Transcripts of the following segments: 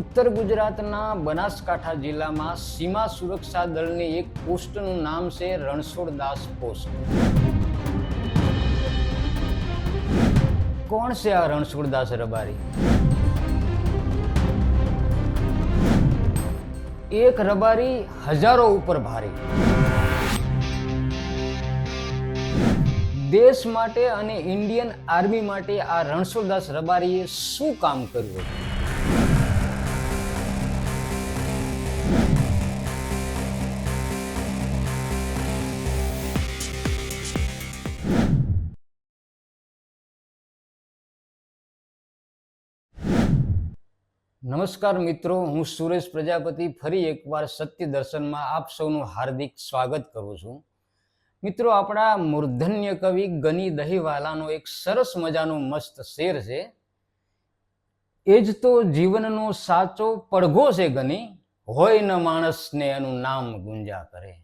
ઉત્તર ગુજરાતના બનાસકાંઠા જિલ્લામાં સીમા સુરક્ષા દળની એક પોસ્ટનું નામ છે રણછોડદાસ પોસ્ટ. કોણ છે આ રણછોડદાસ રબારી? એક રબારી હજારો ઉપર ભારી. દેશ માટે અને ઇન્ડિયન આર્મી માટે આ રણછોડદાસ રબારીએ શું કામ કર્યું હતું? નમસ્કાર મિત્રો, હું સુરેશ પ્રજાપતિ ફરી એકવાર સત્ય દર્શનમાં આપ સૌનું હાર્દિક સ્વાગત કરું છું. મિત્રો, આપણા મૂર્ધન્ય કવિ ગની દહીવાલાનો એક સરસ મજાનો મસ્ત શેર છે. એ જ તો જીવનનો સાચો પડઘો છે ગની, હોય ન માણસને એનું નામ ગુંજા કરે.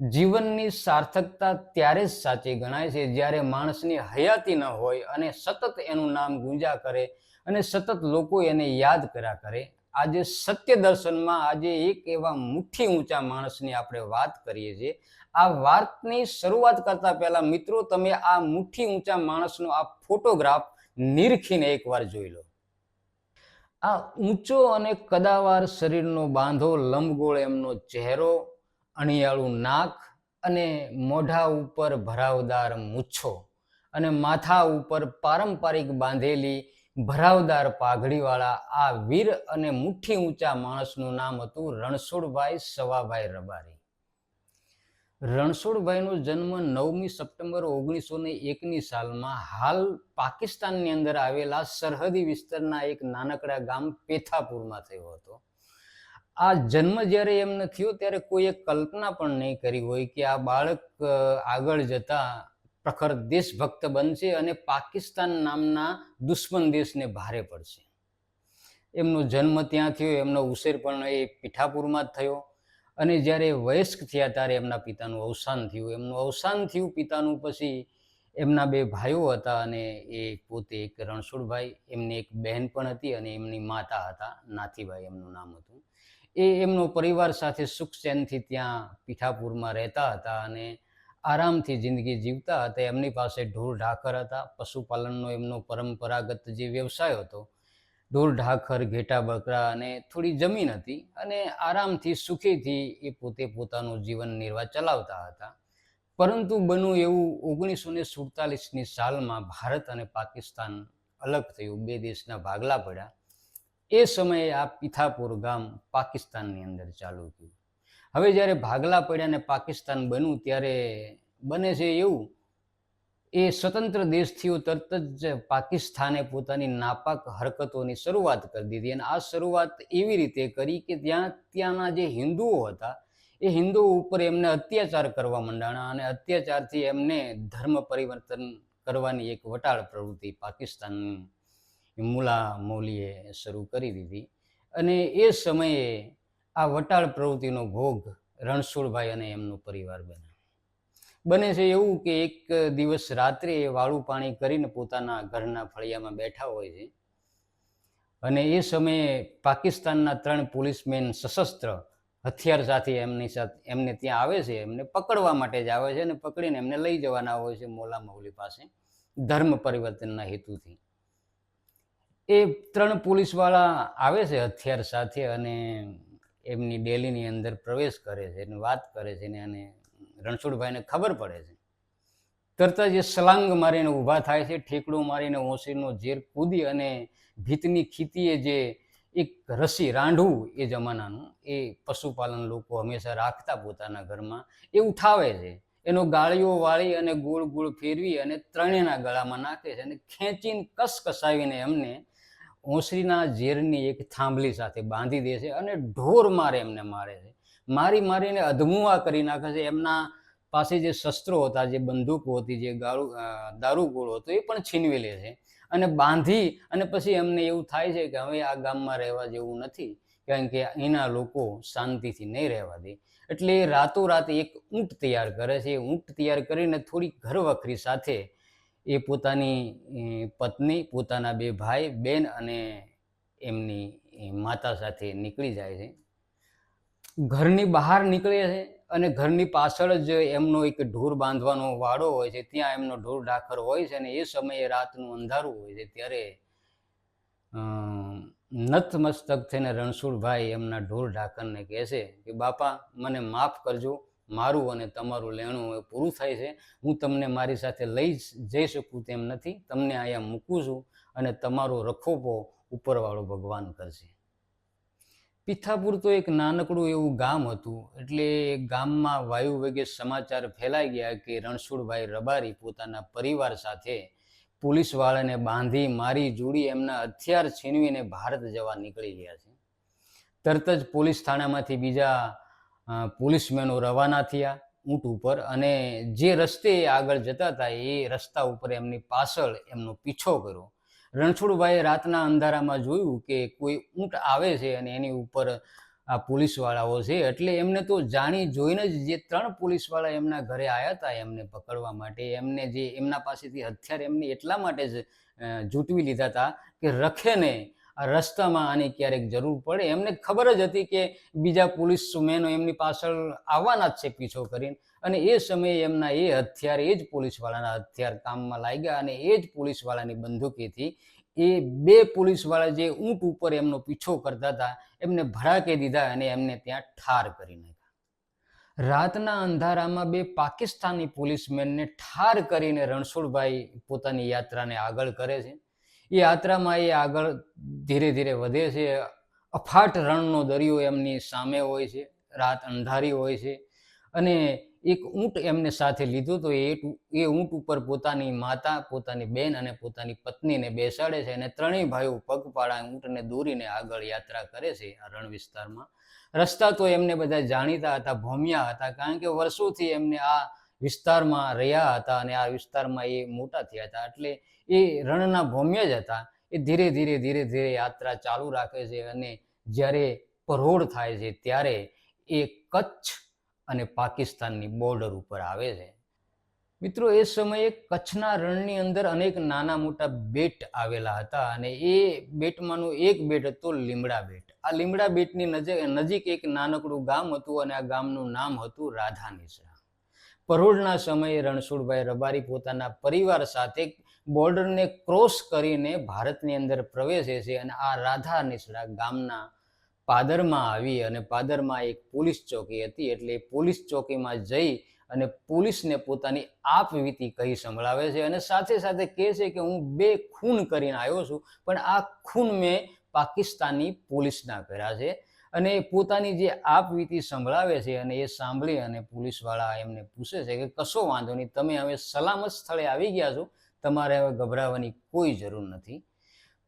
જીવનની સાર્થકતા ત્યારે જ સાચી ગણાય છે જ્યારે માણસની હયાતી ન હોય અને સતત એનું નામ ગુંજા કરે અને સતત લોકો એને યાદ કર્યા કરે. આજે સત્ય દર્શનમાં આજે એક એવા મુઠ્ઠી ઊંચા માણસની આપણે વાત કરીએ છીએ. આ વાતની શરૂઆત કરતા પહેલા મિત્રો, તમે આ મુઠ્ઠી ઊંચા માણસનો આ ફોટોગ્રાફ નિરખીને એકવાર જોઈ લો. આ ઊંચો અને કદાવાર શરીરનો બાંધો, લંબગોળ એમનો ચહેરો, અણિયાળું નાક અને મોઢા ઉપર ભરાવદાર મૂછો અને માથા ઉપર પારંપરિક બાંધેલી ભરાવદાર પાઘડીવાળા આ વીર અને મુઠ્ઠી ઊંચા માણસનું નામ હતું રણછોડભાઈ સવાભાઈ રબારી. રણછોડભાઈનો જન્મ નવમી સપ્ટેમ્બર ઓગણીસો ને એકની સાલમાં હાલ પાકિસ્તાનની અંદર આવેલા સરહદી વિસ્તારના એક નાનકડા ગામ પેથાપુરમાં થયો હતો. આ જન્મ જ્યારે એમને થયો ત્યારે કોઈએ કલ્પના પણ નહીં કરી હોય કે આ બાળક આગળ જતા પ્રખર દેશભક્ત બનશે અને પાકિસ્તાન નામના દુશ્મન દેશને ભારે પડશે. એમનો જન્મ ત્યાં થયો, એમનો ઉછેર પણ એ પીઠાપુરમાં જ થયો. અને જ્યારે વયસ્ક થયા ત્યારે એમના પિતાનું અવસાન થયું. એમનું અવસાન થયું પિતાનું પછી એમના બે ભાઈઓ હતા અને એ પોતે એક રણછોડભાઈ, એમની એક બહેન પણ હતી અને એમની માતા હતા, નાથીભાઈ એમનું નામ હતું. એ એમનો પરિવાર સાથે સુખ ત્યાં પીઠાપુરમાં રહેતા હતા અને આરામથી જિંદગી જીવતા હતા. એમની પાસે ઢોર ઢાકર હતા. પશુપાલનનો એમનો પરંપરાગત જે વ્યવસાય હતો, ઢોર ઢાકર, ઘેટા બકરા અને થોડી જમીન હતી અને આરામથી, સુખીથી એ પોતે પોતાનું જીવન નિર્વાહ ચલાવતા હતા. પરંતુ બન્યું એવું ઓગણીસો ને સુડતાલીસની સાલમાં ભારત અને પાકિસ્તાન અલગ થયું. બે દેશના ભાગલા પડ્યા. એ સમયે આ પિથાપુર ગામ પાકિસ્તાનની અંદર ચાલુ થયું. હવે જ્યારે ભાગલા પડ્યા ને પાકિસ્તાન બન્યું, ત્યારે બને છે એવું. એ સ્વતંત્ર દેશ તરત જ પાકિસ્તાને પોતાની નાપાક હરકતોની શરૂઆત કરી દીધી અને આ શરૂઆત એવી રીતે કરી કે ત્યાં ત્યાંના જે હિન્દુઓ હતા, એ હિન્દુઓ ઉપર એમને અત્યાચાર કરવા માંડાણા અને અત્યાચારથી એમને ધર્મ પરિવર્તન કરવાની એક વટાળ પ્રવૃત્તિ પાકિસ્તાન મુલા મૌલીએ શરૂ કરી દીધી. અને એ સમયે આ વટાળ પ્રવૃત્તિનો ભોગ રણછોડભાઈ અને એમનો પરિવાર બને. બને છે એવું કે એક દિવસ રાત્રે એ વાળું પાણી કરીને પોતાના ઘરના ફળિયામાં બેઠા હોય છે અને એ સમયે પાકિસ્તાનના ત્રણ પોલીસમેન સશસ્ત્ર હથિયાર સાથે એમની સાથે, એમને ત્યાં આવે છે, એમને પકડવા માટે જ આવે છે અને પકડીને એમને લઈ જવાના હોય છે મોલા મૌલી પાસે ધર્મ પરિવર્તનના હેતુથી. એ ત્રણ પોલીસવાળા આવે છે હથિયાર સાથે અને એમની ડેલીની અંદર પ્રવેશ કરે છે એને વાત કરે છે ને અને રણછોડભાઈને ખબર પડે છે. તરત જ એ સલાંગ મારીને ઊભા થાય છે, ઠેકડું મારીને ઓસરીનો ઝેર કૂદી અને ભીતની ખીતીએ જે એક રસી રાંઢવું એ જમાનાનું, એ પશુપાલન લોકો હંમેશા રાખતા પોતાના ઘરમાં, એ ઉઠાવે છે. એનો ગાળીઓ વાળી અને ગોળ ગોળ ફેરવી અને ત્રણેયના ગળામાં નાખે છે અને ખેંચીને કસ કસાવીને એમને ઓસરીના ઝેરની એક થાંભલી સાથે બાંધી દે છે અને ઢોર મારે એમને મારે છે. મારી મારીને અધમુઆ કરી નાખે છે. એમના પાસે જે શસ્ત્રો હતા જે બંદૂકો હતી જે અ, દારૂગોળો હતો એ પણ છીનવી લે છે. અને બાંધી અને પછી એમને એવું થાય છે કે હવે આ ગામમાં રહેવા જેવું નથી કારણ કે અહીંના લોકો શાંતિથી નહીં રહેવા દે. એટલે રાતોરાત એક ઊંટ તૈયાર કરે છે. એ ઊંટ તૈયાર કરીને થોડી ઘરવખરી સાથે એ પોતાની પત્ની, પોતાના બે ભાઈ, બેન અને એમની માતા સાથે નીકળી જાય છે. ઘરની બહાર નીકળે છે અને ઘરની પાછળ જ એમનો એક ઢોર બાંધવાનો વાડો હોય છે. ત્યાં એમનો ઢોર ઢાખર હોય છે અને એ સમયે રાતનું અંધારું હોય છે. ત્યારે નતમસ્તક થઈને રણછોડભાઈ એમના ઢોર ઢાકરને કહે છે કે, બાપા, મને માફ કરજો. મારું અને તમારું લેણું એ પૂરું થાય છે. હું તમને મારી સાથે લઈ જઈ શકું તેમ નથી. તમને અહીંયા મૂકું છું અને તમારો રખોપો ઉપરવાળો ભગવાન કરશે. પિથાપુર તો એક નાનકડું એવું ગામ હતું. એટલે ગામમાં વાયુ વેગે સમાચાર ફેલાઈ ગયા કે રણછોડભાઈ રબારી પોતાના પરિવાર સાથે પોલીસવાળાને બાંધી મારી જોડી એમના હથિયાર છીનવીને ભારત જવા નીકળી ગયા છે. તરત જ પોલીસ થાણામાંથી બીજા પોલીસમેનો રવાના થયા ઊંટ ઉપર અને જે રસ્તે આગળ જતા હતા એ રસ્તા ઉપર એમની પાછળ એમનો પીછો કર્યો. રણછોડભાઈએ રાતના અંધારામાં જોયું કે કોઈ ઊંટ આવે છે અને એની ઉપર આ પોલીસવાળાઓ છે એટલે એમને તો જાણી જોઈને જ જે ત્રણ પોલીસવાળા એમના ઘરે આવ્યા હતા એમને પકડવા માટે, એમને જે એમના પાસેથી હથિયાર એમને એટલા માટે જ જૂટવી લીધા હતા કે રખેને રસ્તામાં આની ક્યારેક જરૂર પડે. એમને ખબર જ હતી કે બીજા પોલીસ મેનો એમની પાછળ આવવાના જ છે પીછો કરીને. અને એ સમયે એમના એ હથિયાર, એ જ પોલીસવાળાના હથિયાર કામમાં લાગ્યા અને એ જ પોલીસવાળાની બંદૂકીથી એ બે પોલીસવાળા જે ઊંટ ઉપર એમનો પીછો કરતા હતા, એમને ભડાકે દીધા અને એમને ત્યાં ઠાર કરી નાખ્યા. રાતના અંધારામાં બે પાકિસ્તાની પોલીસમેનને ઠાર કરીને રણછોડભાઈ પોતાની યાત્રાને આગળ કરે છે. એ યાત્રામાં એ આગળ ધીરે ધીરે વધે છે. અફાટ રણનો દરિયો એમની સામે હોય છે. રાત અંધારી હોય છે. અને એક ઊંટ એમને સાથે લીધું તો એ એ ઊંટ ઉપર પોતાની માતા, પોતાની બેન અને પોતાની પત્નીને બેસાડે છે અને ત્રણેય ભાઈઓ પગપાળા ઊંટને દોરીને આગળ યાત્રા કરે છે આ રણ વિસ્તારમાં. રસ્તા તો એમને બધા જાણીતા હતા, ભોમિયા હતા, કારણ કે વર્ષોથી એમને આ વિસ્તારમાં રહ્યા હતા અને આ વિસ્તારમાં એ મોટા થયા હતા. એટલે એ રણના ભૌમ્ય જ હતા. એ ધીરે ધીરે ધીરે ધીરે યાત્રા ચાલુ રાખે છે અને જ્યારે પરોળ થાય છે ત્યારે એ કચ્છ અને પાકિસ્તાનની બોર્ડર ઉપર આવે છે. મિત્રો, એ સમયે કચ્છના રણની અંદર અનેક નાના મોટા બેટ આવેલા હતા અને એ બેટમાંનું એક બેટ હતો લીમડા બેટ. આ લીમડા બેટની નજીક નજીક એક નાનકડું ગામ હતું અને આ ગામનું નામ હતું રાધાનીસરા પરોઢના સમયે રણછોડભાઈ રબારી પોતાના પરિવાર સાથે બોર્ડરને ક્રોસ કરીને ભારતની અંદર પ્રવેશે છે અને આ રાધા નિસડા ગામના પાદરમાં આવી અને પાદરમાં એક પોલીસ ચોકી હતી એટલે પોલીસ ચોકીમાં જઈ અને પોલીસને પોતાની આપવીતી કહી સંભળાવે છે અને સાથે સાથે કહે છે કે હું બે ખૂન કરીને આવ્યો છું, પણ આ ખૂન મેં પાકિસ્તાની પોલીસના કર્યા છે. અને પોતાની જે આપવીતી સંભળાવે છે અને એ સાંભળી અને પોલીસવાળા એમને પૂછે છે કે કશો વાંધો નહીં, તમે હવે સલામત સ્થળે આવી ગયા છો, તમારે હવે ગભરાવાની કોઈ જરૂર નથી.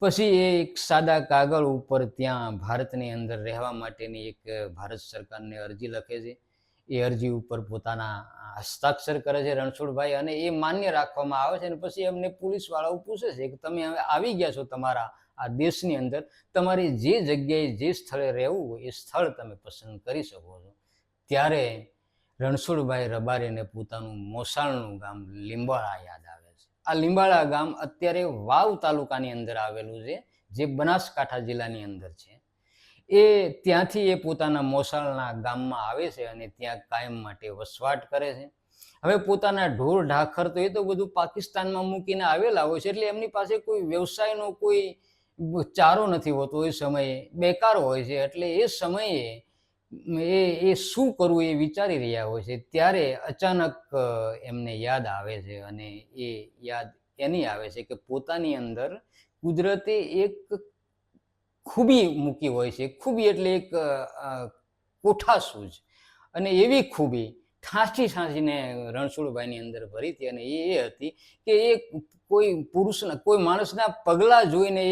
પછી એ એક સાદા કાગળ ઉપર ત્યાં ભારતની અંદર રહેવા માટેની એક ભારત સરકારને અરજી લખે છે. એ અરજી ઉપર પોતાના હસ્તાક્ષર કરે છે રણછોડભાઈ અને એ માન્ય રાખવામાં આવે છે અને પછી એમને પોલીસવાળાઓ પૂછે છે કે તમે હવે આવી ગયા છો તમારા આ દેશની અંદર તમારે જે જગ્યાએ જે સ્થળે રહેવું હોય એ સ્થળ તમે પસંદ કરી શકો છો. ત્યારે રણછોડભાઈ રબારીને પોતાનું મોસાળનું ગામ લીંબાળા યાદ આવે છે. આ લીંબાળા ગામ અત્યારે વાવ તાલુકાની અંદર આવેલું છે, જે બનાસકાંઠા જિલ્લાની અંદર છે. એ ત્યાંથી એ પોતાના મોસાળના ગામમાં આવે છે અને ત્યાં કાયમ માટે વસવાટ કરે છે. હવે પોતાના ઢોર ઢાખર તો એ તો બધું પાકિસ્તાનમાં મૂકીને આવેલા હોય છે, એટલે એમની પાસે કોઈ વ્યવસાયનો કોઈ ચારો નથી હોતો એ સમયે બેકાર હોય છે એટલે એ સમયે એ એ શું કરવું એ વિચારી રહ્યા હોય છે. ત્યારે અચાનક એમને યાદ આવે છે અને એ યાદ એની આવે છે કે પોતાની અંદર કુદરતે એક ખૂબી મૂકી હોય છે. ખૂબી એટલે એક અ, અને એવી ખૂબી ઠાંસી ઠાંસીને રણછોડભાઈની અંદર ભરી હતી અને એ હતી કે એ કોઈ પુરુષના, કોઈ માણસના પગલાં જોઈને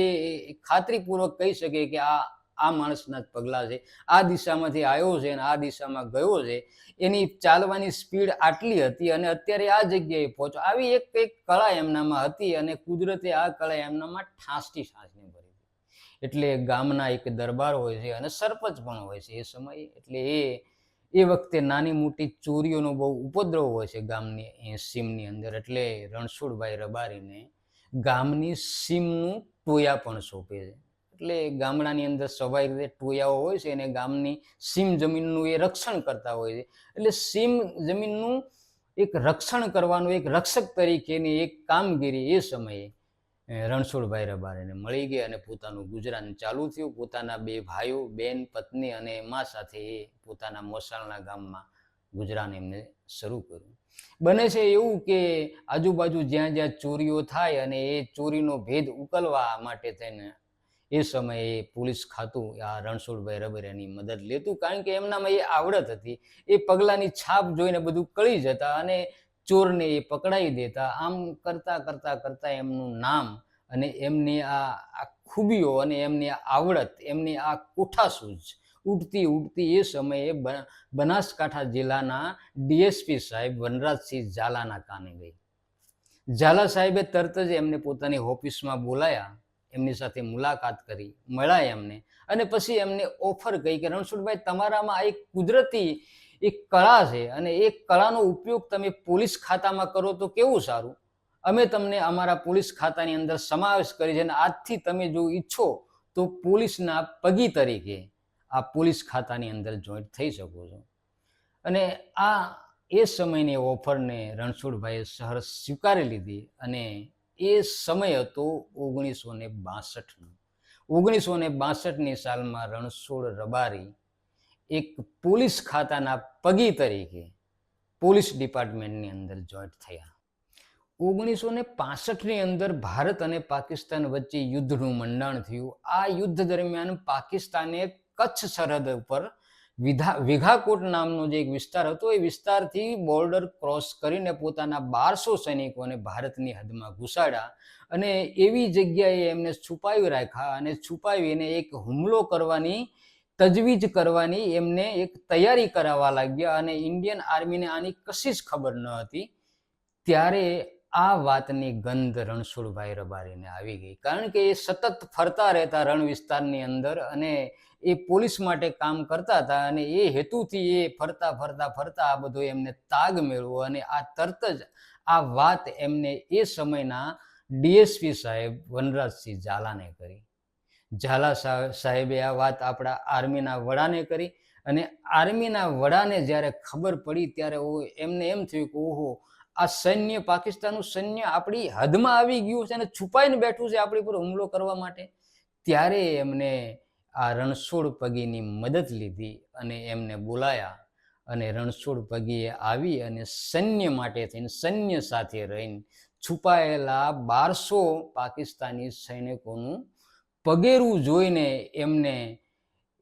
એ ખાતરીપૂર્વક કહી શકે કે આ આ માણસના જ પગલાં છે, આ દિશામાંથી આવ્યો છે અને આ દિશામાં ગયો છે. એની ચાલવાની સ્પીડ આટલી હતી અને અત્યારે આ જગ્યાએ પહોંચો આવી એક એક કળા એમનામાં હતી અને કુદરતે આ કળા એમનામાં ઠાંસતી ઠાંસને ભરી એટલે ગામના એક દરબાર હોય છે અને સરપંચ પણ હોય છે એ સમયે. એટલે એ એ વખતે નાની મોટી ચોરીઓનો બહુ ઉપદ્રવ હોય છે ગામની સીમની અંદર. એટલે રણછોડભાઈ રબારીને ગામની સીમનું ટોયા પણ સોંપે છે. એટલે ગામડાની અંદર સ્વાભાવિક રીતે ટોયાઓ હોય છે અને ગામની સીમ જમીનનું એ રક્ષણ કરતા હોય છે. એટલે સીમ જમીનનું એક રક્ષણ કરવાનું એક રક્ષક તરીકેની એક કામગીરી એ સમયે રણછોડભાઈ રબારીને મળી ગઈ અને પોતાનું ગુજરાન ચાલુ થયું. પોતાના બે ભાઈઓ, બેન, પત્ની અને એમાં સાથે એ પોતાના મોસાળના ગામમાં ગુજરાન એમને શરૂ કર્યું. બને છે એવું કે આજુબાજુ જ્યાં જ્યાં ચોરીઓ થાય અને એ ચોરીનો ભેદ ઉકલવા માટે થઈને એ સમયે પોલીસ ખાતું, આ રણછોડભાઈ રબરિયાની મદદ લેતું. કારણ કે એમનામાં એ આવડત હતી. એ પગલાંની છાપ જોઈને બધું કળી જતા અને ચોરને એ પકડાવી દેતા. આમ કરતા કરતા કરતા એમનું નામ અને એમની આ આ ખૂબીઓ અને એમની આવડત, એમની આ કોઠાસૂઝ ઉડતી ઉડતી એ સમયે બનાસકાંઠા જિલ્લાના ડીએસપી સાહેબ વનરાજસિંહ ઝાલાના કાને ગઈ. ઝાલા સાહેબે તરત જ એમને પોતાની ઓફિસમાં બોલાયા, એમની સાથે મુલાકાત કરી, મળ્યા એમને અને પછી એમને ઓફર કહી કે, રણછોડભાઈ, તમારામાં એક કુદરતી એક કળા છે અને એ કળાનો ઉપયોગ તમે પોલીસ ખાતામાં કરો તો કેવું સારું? અમે તમને અમારા પોલીસ ખાતાની અંદર સમાવેશ કરી છે અને આજથી તમે જો ઈચ્છો તો પોલીસના પગી તરીકે આ પોલીસ ખાતાની અંદર જોઈન્ટ થઈ શકો છો. અને આ એ સમયની ઓફરને રણછોડભાઈએ સહર સ્વીકારી લીધી અને એ સમય હતો ઓગણીસો ને બાસઠનો. ઓગણીસો ને બાસઠની સાલમાં રણછોડ રબારી એક પોલીસ ખાતાના પગી તરીકે પોલીસ ડિપાર્ટમેન્ટની અંદર જોઈન્ટ થયા. ઓગણીસો ને પાસઠની અંદર ભારત અને પાકિસ્તાન વચ્ચે યુદ્ધનું મંડાણ થયું. આ યુદ્ધ દરમિયાન પાકિસ્તાને કચ્છ સરહદ ઉપર વિધા, વિઘાકોટ નામનો જે એક વિસ્તાર હતો, એ વિસ્તારથી બોર્ડર ક્રોસ કરીને પોતાના બારસો સૈનિકોને ભારતની હદમાં ઘુસાડ્યા અને એવી જગ્યાએ એમને છુપાવી રાખ્યા અને છુપાવીને એક હુમલો કરવાની તજવીજ કરવાની એમને એક તૈયારી કરાવવા લાગ્યા અને ઇન્ડિયન આર્મીને આની કશી જ ખબર ન હતી. ત્યારે આ વાતની ગંધ રણછોડભાઈ રબારીને આવી ગઈ. કારણ કે એ સતત ફરતા રહેતા રણ વિસ્તારની અંદર અને એ પોલીસ માટે કામ કરતા હતા અને એ હેતુથી એ ફરતા ફરતા ફરતા આ બધો એમને તાગ મેળવો અને આ તરત જ આ વાત એમને એ સમયના ડીએસપી સાહેબ વનરાજસિંહ ઝાલાને કરી. ઝાલા સાહેબે આ વાત આપણા આર્મીના વડાને કરી અને આર્મીના વડાને જ્યારે ખબર પડી ત્યારે એમને એમ થયું કે ઓહો, આ સૈન્ય પાકિસ્તાનનું સૈન્ય આપણી હદમાં આવી ગયું છે અને છુપાઈને બેઠું છે આપણી પર હુમલો કરવા માટે. ત્યારે એમને આ રણછોડ પગીની મદદ લીધી અને એમને બોલાયા અને રણછોડ પગીએ આવી અને સૈન્ય માટે થઈને સૈન્ય સાથે રહીને છુપાયેલા બારસો પાકિસ્તાની સૈનિકોનું પગેરું જોઈને એમને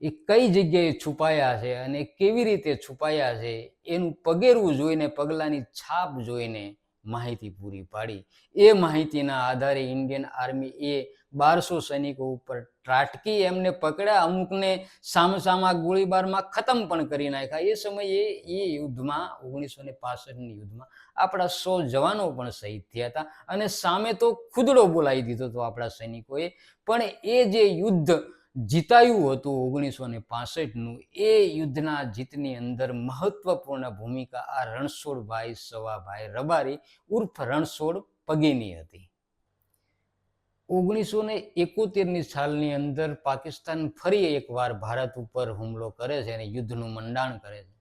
એ કઈ જગ્યાએ છુપાયા છે અને કેવી રીતે છુપાયા છે, એનું પગેરું જોઈને, પગલાંની છાપ જોઈને માહિતી પૂરી પાડી. એ માહિતીના આધારે ઇન્ડિયન આર્મી એ બારસો સૈનિકો ઉપર ત્રાટકી એમને પકડ્યા, અમુકને સામસામા ગોળીબારમાં ખતમ પણ કરી નાખ્યા. એ સમયે એ યુદ્ધમાં, ઓગણીસો ને પાસઠની યુદ્ધમાં આપણા સો જવાનો પણ શહીદ થયા હતા અને સામે તો ખુદડો બોલાવી દીધો હતો આપણા સૈનિકોએ. પણ એ જે યુદ્ધ જીતાયું હતું ઓગણીસો ને પાસઠનું, એ યુદ્ધના જીતની અંદર મહત્વપૂર્ણ ભૂમિકા આ રણછોડભાઈ સવાભાઈ રબારી ઉર્ફ રણછોડ પગીની હતી. ઓગણીસો ને એકોતેરની સાલની અંદર પાકિસ્તાન ફરી એકવાર ભારત ઉપર હુમલો કરે છે અને યુદ્ધનું મંડાણ કરે છે.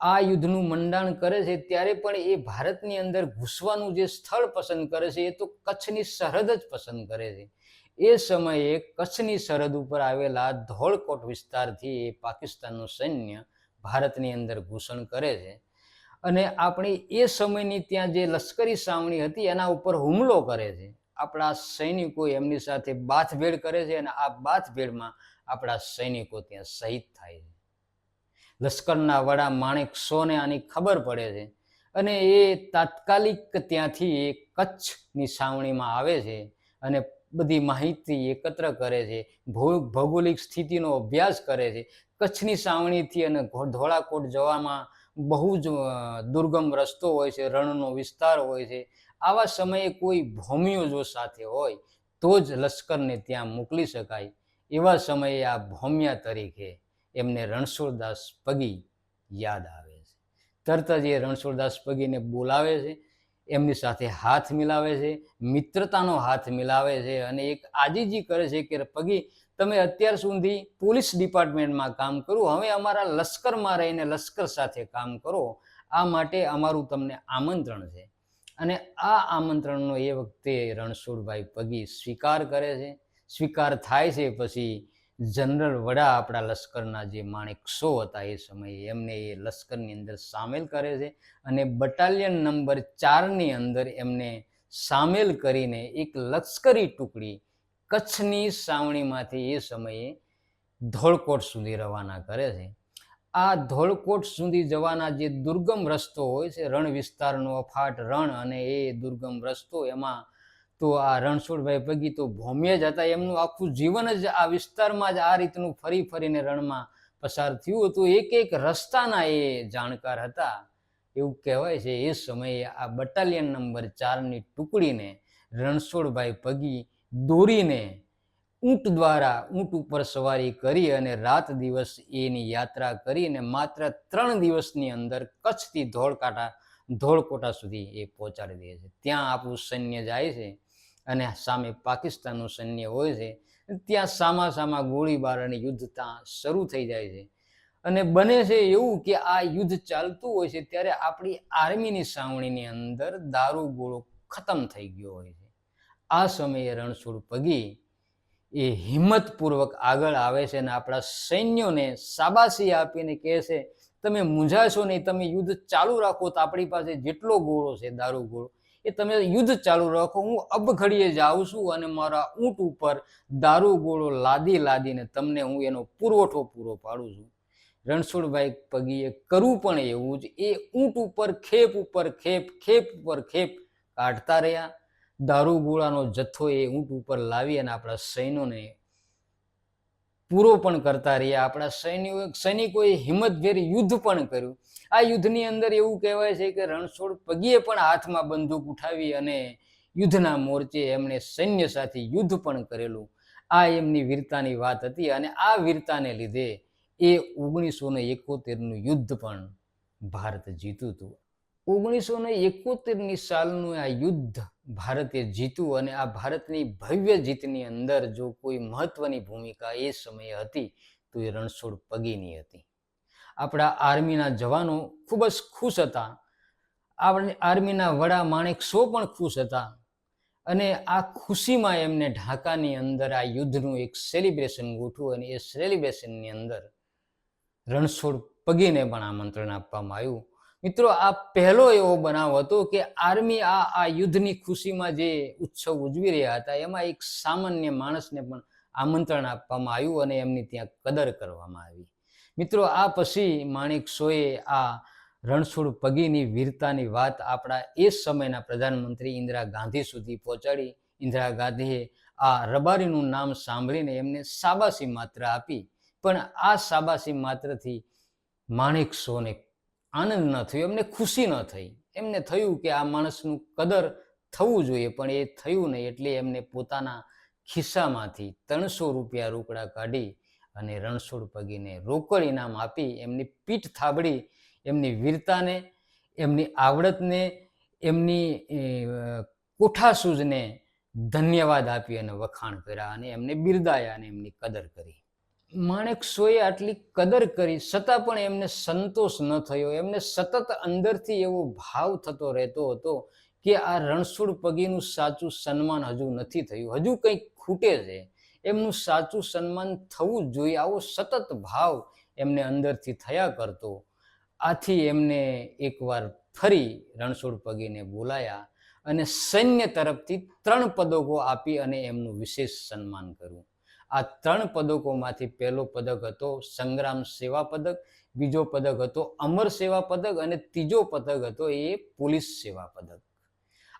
આ યુદ્ધનું મંડાણ કરે છે ત્યારે પણ એ ભારતની અંદર ઘૂસવાનું જે સ્થળ પસંદ કરે છે એ તો કચ્છની સરહદ જ પસંદ કરે છે. એ સમયે કચ્છની સરહદ ઉપર આવેલા ધોળકોટ વિસ્તારથી એ પાકિસ્તાનનું સૈન્ય ભારતની અંદર ઘૂસણ કરે છે. અને આપણી એ સમયની ત્યાં જે લશ્કરી સાવણી હતી એના ઉપર હુમલો કરે છે. આપણા સૈનિકો એમની સાથે બાથભેડ કરે છે અને આ બાથભેડમાં આપણા સૈનિકો ત્યાં શહીદ થાય છે. લશ્કરના વડા માણેક સોને આની ખબર પડે છે અને એ તાત્કાલિક ત્યાંથી એ કચ્છની સાવણીમાં આવે છે અને બધી માહિતી એકત્ર કરે છે ભૌગોલિક સ્થિતિનો અભ્યાસ કરે છે. કચ્છની સાવણીથી અને ધોળાકોટ જવામાં બહુ જ દુર્ગમ રસ્તો હોય છે, રણનો વિસ્તાર હોય છે. આવા સમયે કોઈ ભોમિયો જો સાથે હોય, તો જ લશ્કરને ત્યાં મોકલી શકાય. એવા સમયે આ ભોમિયા તરીકે એમને રણછોડદાસ પગી યાદ આવે છે. તરત જ એ રણછોડદાસ પગીને બોલાવે છે, એમની સાથે હાથ મિલાવે છે, મિત્રતાનો હાથ મિલાવે છે અને એક આજીજી કરે છે કે પગી, તમે અત્યાર સુધી પોલીસ ડિપાર્ટમેન્ટમાં કામ કરો હવે અમારા લશ્કરમાં રહીને લશ્કર સાથે કામ કરો, આ માટે અમારું તમને આમંત્રણ છે. અને આ આમંત્રણનો એ વખતે રણછોડભાઈ પગી સ્વીકાર કરે છે. સ્વીકાર થાય છે પછી જનરલ વડા આપણા લશ્કરના જે માણેક સો હતા એ સમયે એમને એ લશ્કરની અંદર સામેલ કરે છે અને બટાલિયન નંબર ચારની અંદર એમને સામેલ કરીને એક લશ્કરી ટુકડી કચ્છની સાવણીમાંથી એ સમયે ધોળકોટ સુધી રવાના કરે છે. આ ધોળકોટ સુધી જવાના જે દુર્ગમ રસ્તો હોય છે, રણ વિસ્તારનો અફાટ રણ અને એ દુર્ગમ રસ્તો એમાં તો આ રણછોડભાઈ પગી તો ભૌમ્ય જ હતા. એમનું આખું જીવન જ આ વિસ્તારમાં જ આ રીતનું ફરી ફરીને રણમાં પસાર થયું હતું. એક એક રસ્તાના એ જાણકાર હતા. એવું કહેવાય છે, એ સમયે આ બટાલિયન નંબર ચારની ટુકડીને રણછોડભાઈ પગી દોરીને ઊંટ દ્વારા ઊંટ ઉપર સવારી કરી અને રાત દિવસ એની યાત્રા કરીને માત્ર ત્રણ દિવસની અંદર કચ્છથી ધોળકાટા ધોળકોટા સુધી એ પહોંચાડી દે છે. ત્યાં આપણું સૈન્ય જાય છે અને સામે પાકિસ્તાનનું સૈન્ય હોય છે. ત્યાં સામા સામા ગોળીબાર અને યુદ્ધ ત્યાં શરૂ થઈ જાય છે. અને બને છે એવું કે આ યુદ્ધ ચાલતું હોય છે ત્યારે આપણી આર્મીની સાવણીની અંદર દારૂ ગોળો ખતમ થઈ ગયો હોય છે. આ સમયે રણછોડ પગી એ હિંમતપૂર્વક આગળ આવે છે અને આપણા સૈન્યોને શાબાશી આપીને કહે છે, તમે મૂંઝાશો નહીં, તમે યુદ્ધ ચાલુ રાખો તો આપણી પાસે જેટલો ગોળો છે, દારૂ ગોળો એ તમે યુદ્ધ ચાલુ રાખો, હું અબઘડીએ જાઉં છું અને મારા ઊંટ ઉપર દારૂ ગોળો લાદી લાદીને તમને હું એનો પુરવઠો પૂરો પાડું છું. રણછોડભાઈ પગીએ કરવું પણ એવું જ, એ ઊંટ ઉપર ખેપ ઉપર ખેપ ખેપ ઉપર ખેપ કાઢતા રહ્યા. દારૂ ગોળાનો જથ્થો એ ઊંટ ઉપર લાવી અને આપણા સૈન્યોને પૂરો પણ કરતા રહ્યા. આપણા સૈન્યો સૈનિકોએ હિંમતભેર યુદ્ધ પણ કર્યું. આ યુદ્ધની અંદર એવું કહેવાય છે કે રણછોડ પગીએ પણ હાથમાં બંદૂક ઉઠાવી અને યુદ્ધના મોરચે એમણે સૈન્ય સાથે યુદ્ધ પણ કરેલું. આ એમની વીરતાની વાત હતી અને આ વીરતાને લીધે એ ઓગણીસો ને એકોતેરનું યુદ્ધ પણ ભારત જીત્યું હતું. ઓગણીસો ને એકોતેરની સાલનું આ યુદ્ધ ભારતે જીત્યું અને આ ભારતની ભવ્ય જીતની અંદર જો કોઈ મહત્વની ભૂમિકા એ સમયે હતી, તો એ રણછોડ પગીની હતી. આપણા આર્મીના જવાનો ખૂબ જ ખુશ હતા. આપણે આર્મીના વડા માણેક સો પણ ખુશ હતા. અને આ ખુશીમાં એમને ઢાકાની અંદર આ યુદ્ધનું એક સેલિબ્રેશન ગોઠવું અને એ સેલિબ્રેશનની અંદર રણછોડ પગીને પણ આમંત્રણ આપવામાં આવ્યું. મિત્રો, આ પહેલો એવો બનાવ હતો કે આર્મી આ આ યુદ્ધની ખુશીમાં જે ઉત્સવ ઉજવી રહ્યા હતા, એમાં એક સામાન્ય માણસને પણ આમંત્રણ આપવામાં આવ્યું અને એમની ત્યાં કદર કરવામાં આવી. મિત્રો, આ પછી માણિક સોએ આ રણછોડ પગીની વીરતાની વાત આપણા એ સમયના પ્રધાનમંત્રી ઇન્દિરા ગાંધી સુધી પહોંચાડી. ઇન્દિરા ગાંધીએ આ રબારીનું નામ સાંભળીને એમને શાબાશી માત્ર આપી. પણ આ શાબાશી માત્રથી માણિક સોને આનંદ ન થયો, એમને ખુશી ન થઈ. એમને થયું કે આ માણસનું કદર થવું જોઈએ, પણ એ થયું નહીં એટલે એમને પોતાના ખિસ્સામાંથી ત્રણસો રૂપિયા રોકડા કાઢી અને રણછોડ પગીને રોકડ ઇનામ આપી એમની પીઠ થાબડી, એમની વીરતાને, એમની આવડતને, એમની કોઠાસૂઝને ધન્યવાદ આપી અને વખાણ કર્યા અને એમને બિરદાયા અને એમની કદર કરી. માણેક સોએ આટલી કદર કરી, છતાં પણ એમને સંતોષ ન થયો. એમને સતત અંદરથી એવો ભાવ થતો રહેતો હતો કે આ રણછોડ પગીનું સાચું સન્માન હજુ નથી થયું. હજુ કંઈક ખૂટે છે. એમનું સાચું સન્માન થવું જોઈએ. આવો સતત ભાવ એમને અંદરથી થયા કરતો. આથી એમને એકવાર ફરી રણછોડ પગીને બોલાયા અને સૈન્ય તરફથી ત્રણ પદકો આપી અને એમનું વિશેષ સન્માન કર્યું. આ ત્રણ પદકોમાંથી પહેલો પદક હતો સંગ્રામ સેવા પદક, બીજો પદક હતો અમર સેવા પદક અને ત્રીજો પદક હતો એ પોલીસ સેવા પદક.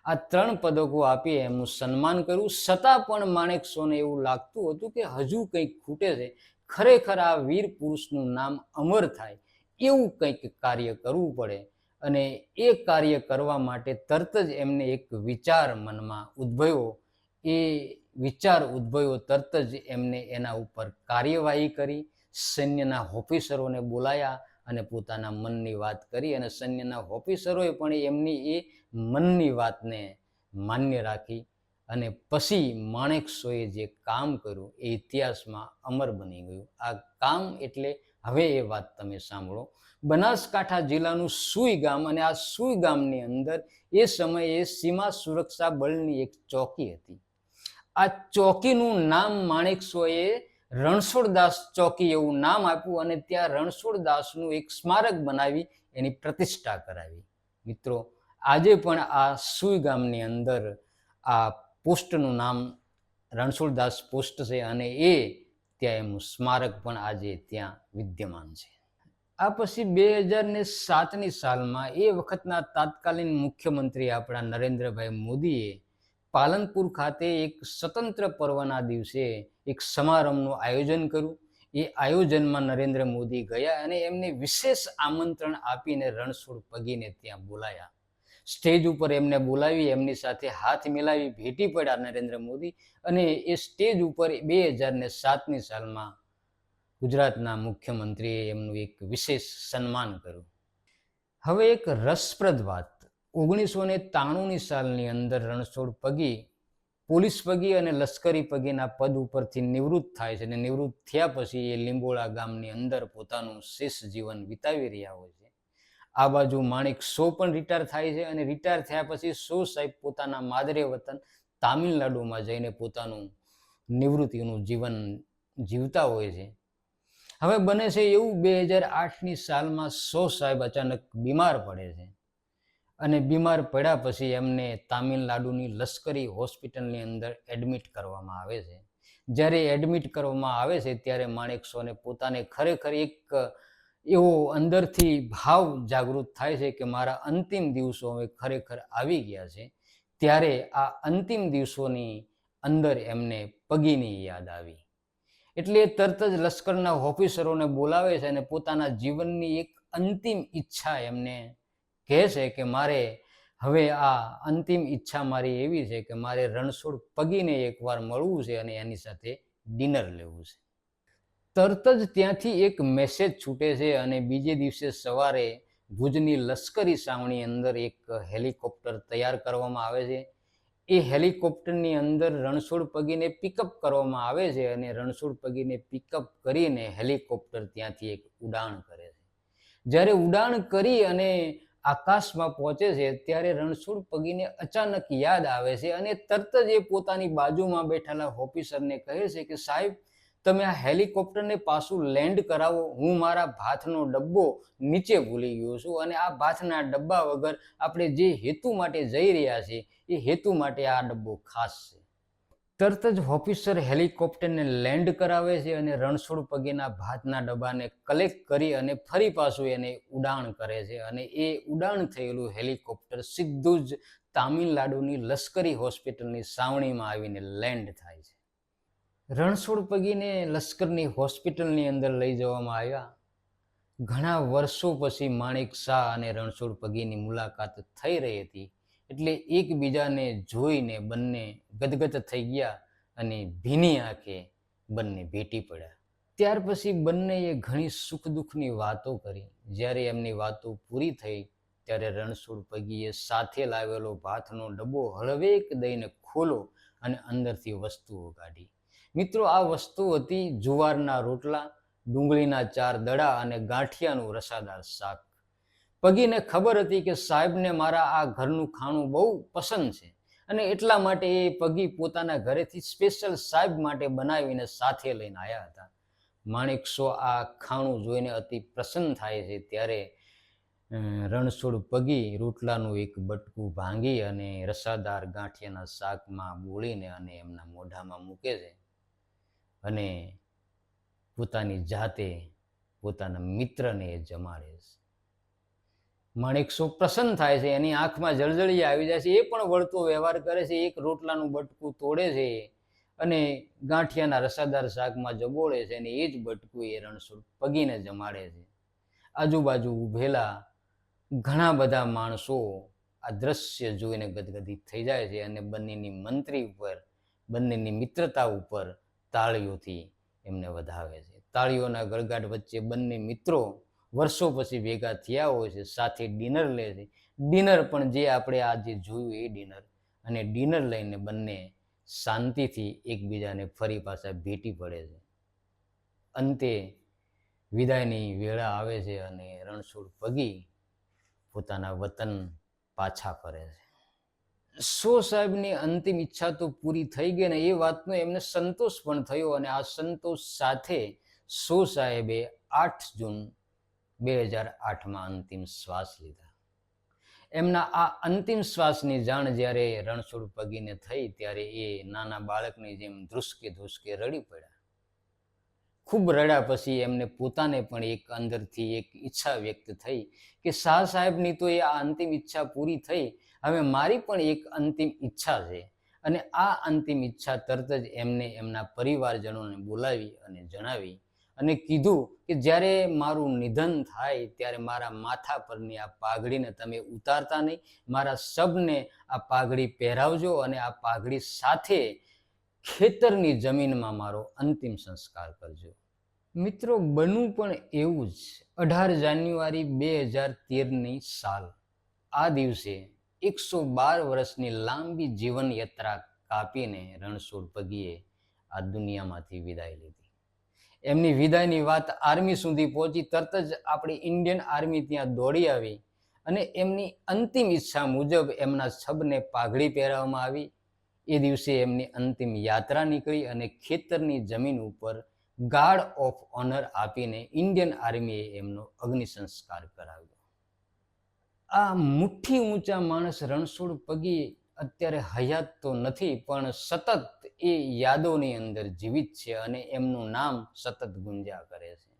આ ત્રણ પદકો આપી એમનું સન્માન કર્યું. છતાં પણ માણેકસોને એવું લાગતું હતું કે હજુ કંઈક ખૂટે છે. ખરેખર આ વીર પુરુષનું નામ અમર થાય એવું કંઈક કાર્ય કરવું પડે અને એ કાર્ય કરવા માટે તરત જ એમને એક વિચાર મનમાં ઉદ્ભવ્યો. એ વિચાર ઉદ્ભવ્યો તરત જ એમને એના ઉપર કાર્યવાહી કરી, સૈન્યના ઓફિસરોને બોલાયા અને પોતાના મનની વાત કરી અને સૈન્યના ઓફિસરોએ પણ એમની એ મનની વાતને માન્ય રાખી અને પછી માણેકશોએ જે કામ કર્યું એ ઇતિહાસમાં અમર બની ગયું. આ કામ એટલે હવે એ વાત તમે સાંભળો. બનાસકાંઠા જિલ્લાનું સુઈ ગામ અને આ સુઈ ગામની અંદર એ સમયે સીમા સુરક્ષા બળની એક ચોકી હતી. આ ચોકીનું નામ માણેકશોએ રણછોડદાસ ચોકી એવું નામ આપ્યું અને ત્યાં રણછોડદાસનું એક સ્મારક બનાવી, એની પ્રતિષ્ઠા કરાવી. મિત્રો, આજે પણ આ સુઈ ગામની અંદર આ પોસ્ટનું નામ રણછોડદાસ પોસ્ટ છે અને એ ત્યાં એમનું સ્મારક પણ આજે ત્યાં વિદ્યમાન છે. આ પછી બે હજાર ને સાતની સાલમાં એ વખતના તાત્કાલીન મુખ્યમંત્રી આપણા નરેન્દ્રભાઈ મોદીએ પાલનપુર ખાતે એક સ્વતંત્ર પર્વના દિવસે એક સમારંભનું આયોજન કર્યું. એ આયોજનમાં નરેન્દ્ર મોદી ગયા અને એમને વિશેષ આમંત્રણ આપીને રણછોડ પગીને ત્યાં બોલાયા. સ્ટેજ ઉપર એમને બોલાવી, એમની સાથે હાથ મિલાવી ભેટી પડ્યા નરેન્દ્ર મોદી અને એ સ્ટેજ ઉપર બે હજાર ને સાતની સાલમાં ગુજરાતના મુખ્યમંત્રીએ એમનું એક વિશેષ સન્માન કર્યું. હવે એક રસપ્રદ વાત. ઓગણીસો ને ત્રાણુંની સાલની અંદર રણછોડ પગી પોલીસ પગી અને લશ્કરી પગીના પદ ઉપરથી નિવૃત્ત થાય છે અને નિવૃત્ત થયા પછી એ લીંબોળા ગામની અંદર પોતાનું શેષ જીવન વિતાવી રહ્યા હોય છે. આ બાજુ માણિક સો પણ રિટાયર થાય છે અને રિટાયર થયા પછી સો સાહેબ પોતાના માદરે વતન તામિલનાડુમાં જઈને પોતાનું નિવૃત્તિનું જીવન જીવતા હોય છે. હવે બને છે એવું બે હજાર આઠની સાલમાં સો સાહેબ અચાનક બીમાર પડે છે. અને બીમાર પડ્યા પછી એમને તામિલનાડુની લશ્કરી હોસ્પિટલની અંદર એડમિટ કરવામાં આવે છે. જ્યારે એડમિટ કરવામાં આવે છે, ત્યારે માણેકશોને પોતાને ખરેખર એક એવો અંદરથી ભાવ જાગૃત થાય છે કે મારા અંતિમ દિવસો હવે ખરેખર આવી ગયા છે. ત્યારે આ અંતિમ દિવસોની અંદર એમને પગીની યાદ આવી. એટલે તરત જ લશ્કરના ઓફિસરોને બોલાવે છે અને પોતાના જીવનની એક અંતિમ ઈચ્છા એમને કહે છે કે મારે હવે આ અંતિમ ઈચ્છા મારી એવી છે કે મારે રણછોડ પગીને એકવાર મળવું છે અને એની સાથે ડિનર લેવું છે. તરત જ ત્યાંથી એક મેસેજ છૂટે છે અને બીજે દિવસે સવારે ભુજની લશ્કરી સાવણી અંદર એક હેલિકોપ્ટર તૈયાર કરવામાં આવે છે. એ હેલિકોપ્ટરની અંદર રણછોડ પગીને પિકઅપ કરવામાં આવે છે અને રણછોડ પગીને પિકઅપ કરીને હેલિકોપ્ટર ત્યાંથી એક ઉડાણ કરે છે. જ્યારે ઉડાણ કરી અને આકાશમાં પહોંચે છે, ત્યારે રણછોડ પગીને અચાનક યાદ આવે છે અને તરત જ એ પોતાની બાજુમાં બેઠેલા ઓફિસરને કહે છે કે, સાહેબ, તમે આ હેલિકોપ્ટરને પાછું લેન્ડ કરાવો. હું મારા ભાથનો ડબ્બો નીચે ભૂલી ગયો છું અને આ ભાથના ડબ્બા વગર આપણે જે હેતુ માટે જઈ રહ્યા છીએ, એ હેતુ માટે આ ડબ્બો ખાસ છે. તરત જ ઓફિસર હેલિકોપ્ટરને લેન્ડ કરાવે છે અને રણછોડ પગેના ભાતના ડબ્બાને કલેક્ટ કરી અને ફરી પાછું એને ઉડાણ કરે છે. અને એ ઉડાણ થયેલું હેલિકોપ્ટર સીધું જ તામિલનાડુની લશ્કરી હોસ્પિટલની સાવણીમાં આવીને લેન્ડ થાય છે. રણછોડ પગીને લશ્કરની હોસ્પિટલની અંદર લઈ જવામાં આવ્યા. ઘણા વર્ષો પછી માણેક શાહ અને રણછોડ પગીની મુલાકાત થઈ રહી હતી. એટલે એકબીજાને જોઈને બંને ગદગદ થઈ ગયા અને ભીની આંખે બંને ભેટી પડ્યા. ત્યાર પછી બંનેએ ઘણી સુખ દુઃખની વાતો કરી. જ્યારે એમની વાતો પૂરી થઈ, ત્યારે રણછોડ પગીએ સાથે લાવેલો ભાથનો ડબ્બો હળવેક દઈને ખોલો અને અંદરથી વસ્તુઓ કાઢી. મિત્રો, આ વસ્તુ હતી જુવારના રોટલા, ડુંગળીના ચાર દડા અને ગાંઠિયાનું રસાદાર શાક. પગીને ખબર હતી કે સાહેબને મારા આ ઘરનું ખાણું બહુ પસંદ છે અને એટલા માટે એ પગી પોતાના ઘરેથી સ્પેશિયલ સાહેબ માટે બનાવીને સાથે લઈને આવ્યા હતા. માણેકશો આ ખાણું જોઈને અતિ પ્રસન્ન થાય છે ત્યારે રણછોડ પગી રોટલાનું એક બટકું ભાંગી અને રસાદાર ગાંઠિયાના શાકમાં બોળીને અને એમના મોઢામાં મૂકે છે અને પોતાની જાતે પોતાના મિત્રને જમાડે છે. માણેકશો પ્રસન્ન થાય છે, એની આંખમાં જળજળી આવી જાય છે, એ પણ વળતો વ્યવહાર કરે છે, એક રોટલાનું બટકું તોડે છે અને ગાંઠિયાના રસાદાર શાકમાં જબોળે છે અને એ જ બટકું એ રણછોડ પગીને જમાડે છે. આજુબાજુ ઊભેલા ઘણા બધા માણસો આ દ્રશ્ય જોઈને ગદગદિત થઈ જાય છે અને બંનેની મંત્રી ઉપર, બંનેની મિત્રતા ઉપર તાળીઓથી એમને વધાવે છે. તાળીઓના ગળગાટ વચ્ચે બંને મિત્રો વર્ષો પછી ભેગા થયા હોય છે, સાથે ડિનર લે છે. ડિનર પણ જે આપણે આજે જોયું એ ડિનર. અને ડિનર લઈને બંને શાંતિથી એકબીજાને ફરી પાછા ભેટી પડે છે. અંતે વિદાયની વેળા આવે છે અને રણછોડ પગી પોતાના વતન પાછા ફરે છે. સો સાહેબની અંતિમ ઈચ્છા તો પૂરી થઈ ગઈ ને એ વાતનો એમને સંતોષ પણ થયો અને આ સંતોષ સાથે સો સાહેબે આઠ જૂન બે હજાર આઠમાં અંતિમ શ્વાસ લીધા. એમના આ અંતિમ શ્વાસની જાણ જ્યારે રણછોડ પગીને થઈ ત્યારે એ નાના બાળકની જેમ ધ્રુસકે ધ્રુસકે રડી પડ્યા. ખૂબ રડ્યા પછી એમને પોતાને પણ એક અંદરથી એક ઈચ્છા વ્યક્ત થઈ કે શાહ સાહેબની તો એ આ અંતિમ ઈચ્છા પૂરી થઈ, હવે મારી પણ એક અંતિમ ઈચ્છા છે. અને આ અંતિમ ઈચ્છા તરત જ એમને એમના પરિવારજનોને બોલાવી અને જણાવી અને કીધું કે જ્યારે મારું નિધન થાય ત્યારે મારા માથા પરની આ પાઘડીને તમે ઉતારતા નહીં. મારા શબને આ પાઘડી પહેરાવજો અને આ પાઘડી સાથે ખેતરની જમીનમાં મારો અંતિમ સંસ્કાર કરજો. મિત્રો બનવું પણ એવું જ અઢાર જાન્યુઆરી બે હજાર તેરની સાલ. આ દિવસે એકસો બાર વર્ષની લાંબી જીવન યાત્રા કાપીને રણછોડ પગીએ આ દુનિયામાંથી વિદાય લીધી. એમની વિદાયની વાત આર્મી સુધી પહોંચી, તરત જ આપણી ઇન્ડિયન આર્મી ત્યાં દોડી આવી અને એમની અંતિમ ઈચ્છા મુજબ એમના છબને પાઘડી પહેરાવવામાં આવી. એ દિવસે એમની અંતિમ યાત્રા નીકળી અને ખેતરની જમીન ઉપર ગાર્ડ ઓફ ઓનર આપીને ઇન્ડિયન આર્મીએ એમનો અગ્નિ સંસ્કાર કરાવ્યો. આ મુઠ્ઠી ઊંચા માણસ રણછોડ પગી અત્યારે હયાત તો નથી, પણ સતત એ યાદોની અંદર જીવિત છે અને એમનું નામ સતત ગુંજ્યા કરે છે.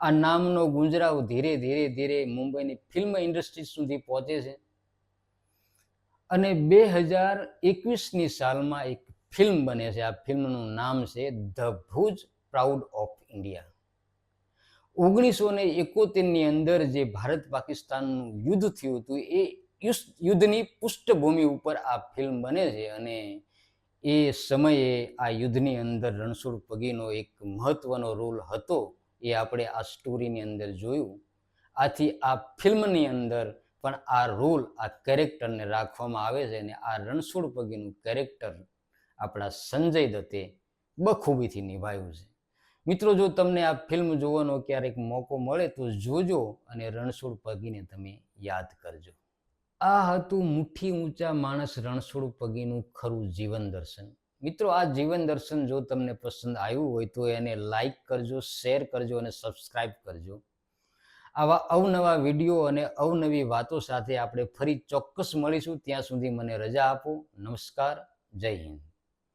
આ નામનો ગુંજરાવ ધીરે ધીરે ધીરે મુંબઈની ફિલ્મ ઇન્ડસ્ટ્રી સુધી પહોંચે છે. અને બે હજાર એકવીસની સાલમાં એક ફિલ્મ બને છે, આ ફિલ્મનું નામ છે the Bhuj proud of India. ઓગણીસો ને એકોતેરની અંદર જે ભારત પાકિસ્તાનનું યુદ્ધ થયું હતું, એ યુદ્ધની પૃષ્ઠભૂમિ ઉપર આ ફિલ્મ બને છે અને એ સમયે આ યુદ્ધની અંદર રણછોડ પગીનો એક મહત્વનો રોલ હતો એ આપણે આ સ્ટોરીની અંદર જોયું. આથી આ ફિલ્મની અંદર પણ આ રોલ આ કેરેક્ટરને રાખવામાં આવે છે અને આ રણછોડ પગીનું કેરેક્ટર આપણા સંજય દત્તે બખૂબીથી નિભાવ્યું છે. મિત્રો, જો તમને આ ફિલ્મ જોવાનો ક્યારેક મોકો મળે તો જોજો અને રણછોડ પગીને તમે યાદ કરજો. આ હતું મુઠ્ઠી ઊંચા માણસ રણછોડ પગીનું ખરું જીવન દર્શન. મિત્રો, આ જીવન દર્શન જો તમને પસંદ આવ્યું હોય તો એને લાઈક કરજો શેર કરજો અને સબસ્ક્રાઈબ કરજો. આવા અવનવા વીડિયો અને અવનવી વાતો સાથે આપણે ફરી ચોક્કસ મળીશું. ત્યાં સુધી મને રજા આપો. નમસ્કાર. જય હિન્દ.